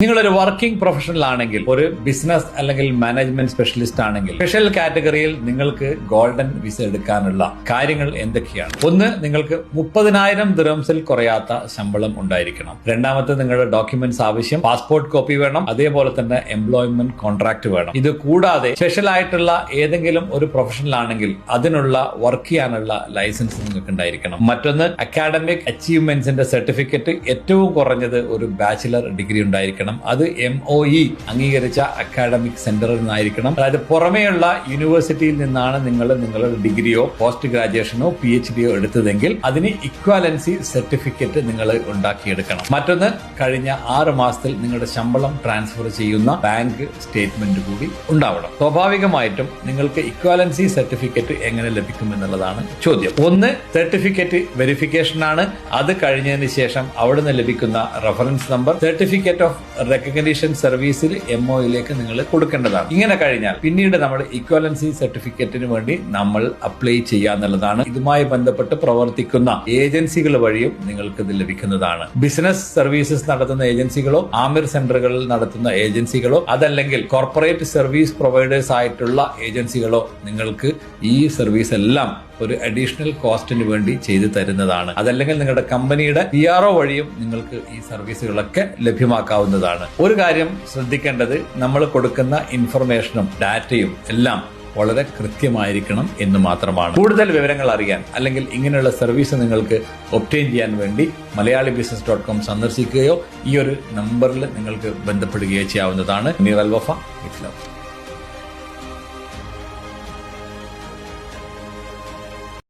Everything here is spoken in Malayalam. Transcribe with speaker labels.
Speaker 1: നിങ്ങളൊരു വർക്കിംഗ് പ്രൊഫഷണൽ ആണെങ്കിൽ ഒരു ബിസിനസ് അല്ലെങ്കിൽ മാനേജ്മെന്റ് സ്പെഷ്യലിസ്റ്റ് ആണെങ്കിൽ സ്പെഷ്യൽ കാറ്റഗറിയിൽ നിങ്ങൾക്ക് ഗോൾഡൻ വിസ എടുക്കാനുള്ള കാര്യങ്ങൾ എന്തൊക്കെയാണ്? ഒന്ന് നിങ്ങൾക്ക് മുപ്പതിനായിരം ദിറംസിൽ കുറയാത്ത ശമ്പളം ഉണ്ടായിരിക്കണം. രണ്ടാമത്തെ നിങ്ങളുടെ ഡോക്യുമെന്റ്സ് ആവശ്യം പാസ്പോർട്ട് കോപ്പി വേണം അതേപോലെ തന്നെ എംപ്ലോയ്മെന്റ് കോൺട്രാക്ട് വേണം. ഇത് കൂടാതെ സ്പെഷ്യൽ ആയിട്ടുള്ള ഏതെങ്കിലും ഒരു പ്രൊഫഷണൽ ആണെങ്കിൽ അതിനുള്ള വർക്ക് ചെയ്യാനുള്ള ലൈസൻസ് നിങ്ങൾക്ക് ഉണ്ടായിരിക്കണം മറ്റൊന്ന് അക്കാഡമിക് അച്ചീവ്മെന്റ്സിന്റെ സർട്ടിഫിക്കറ്റ് ഏറ്റവും കുറഞ്ഞത് ഒരു ബാച്ചിലർ ഡിഗ്രി ഉണ്ടായിരിക്കണം. അത് എം ഒ ഇ അംഗീകരിച്ച അക്കാഡമിക് സെന്ററിൽ നിന്നായിരിക്കണം. അതായത് പുറമേയുള്ള യൂണിവേഴ്സിറ്റിയിൽ നിന്നാണ് നിങ്ങൾ നിങ്ങളുടെ ഡിഗ്രിയോ പോസ്റ്റ് ഗ്രാജുവേഷനോ പി എച്ച് ഡിയോ എടുത്തതെങ്കിൽ അതിന് ഇക്വാലൻസി സർട്ടിഫിക്കറ്റ് നിങ്ങൾ ഉണ്ടാക്കിയെടുക്കണം. മറ്റൊന്ന് കഴിഞ്ഞ ആറ് മാസത്തിൽ നിങ്ങളുടെ ശമ്പളം ട്രാൻസ്ഫർ ചെയ്യുന്ന ബാങ്ക് സ്റ്റേറ്റ്മെന്റ് കൂടി ഉണ്ടാവണം. സ്വാഭാവികമായിട്ടും നിങ്ങൾക്ക് ഇക്വാലൻസി സർട്ടിഫിക്കറ്റ് എങ്ങനെ ലഭിക്കും എന്നുള്ളതാണ് ചോദ്യം. ഒന്ന് സർട്ടിഫിക്കറ്റ് വെരിഫിക്കേഷൻ ആണ്. അത് കഴിഞ്ഞതിന് ശേഷം അവിടുന്ന് ലഭിക്കുന്ന reference number certificate of recognition സർവീസിൽ എം ഒയിലേക്ക് നിങ്ങൾ കൊടുക്കേണ്ടതാണ്. ഇങ്ങനെ കഴിഞ്ഞാൽ പിന്നീട് നമ്മൾ ഇക്വലൻസി സർട്ടിഫിക്കറ്റിന് വേണ്ടി നമ്മൾ അപ്ലൈ ചെയ്യുക എന്നുള്ളതാണ്. ഇതുമായി ബന്ധപ്പെട്ട് പ്രവർത്തിക്കുന്ന ഏജൻസികൾ വഴിയും നിങ്ങൾക്ക് ഇത് ലഭിക്കുന്നതാണ്. ബിസിനസ് സർവീസസ് നടത്തുന്ന ഏജൻസികളോ ആമിർ സെന്ററുകളിൽ നടത്തുന്ന ഏജൻസികളോ അതല്ലെങ്കിൽ കോർപ്പറേറ്റ് സർവീസ് പ്രൊവൈഡേഴ്സ് ആയിട്ടുള്ള ഏജൻസികളോ നിങ്ങൾക്ക് ഈ സർവീസ് എല്ലാം ഒരു അഡീഷണൽ കോസ്റ്റിന് വേണ്ടി ചെയ്തു തരുന്നതാണ്. അതല്ലെങ്കിൽ നിങ്ങളുടെ കമ്പനിയുടെ പി ആർ വഴിയും നിങ്ങൾക്ക് ഈ സർവീസുകളൊക്കെ ലഭ്യമാക്കാവുന്നതാണ്. ഒരു കാര്യം ശ്രദ്ധിക്കേണ്ടത് നമ്മൾ കൊടുക്കുന്ന ഇൻഫർമേഷനും ഡാറ്റയും എല്ലാം വളരെ കൃത്യമായിരിക്കണം എന്ന് മാത്രമാണ്. കൂടുതൽ വിവരങ്ങൾ അറിയാൻ അല്ലെങ്കിൽ ഇങ്ങനെയുള്ള സർവീസ് നിങ്ങൾക്ക് ഒപ്റ്റെയിൻ ചെയ്യാൻ വേണ്ടി മലയാളി ബിസിനസ് ഡോട്ട് കോം സന്ദർശിക്കുകയോ ഈ ഒരു നമ്പറിൽ നിങ്ങൾക്ക് ബന്ധപ്പെടുകയോ ചെയ്യാവുന്നതാണ്. നീർ അൽ വഫ വിത്ത് ലവ്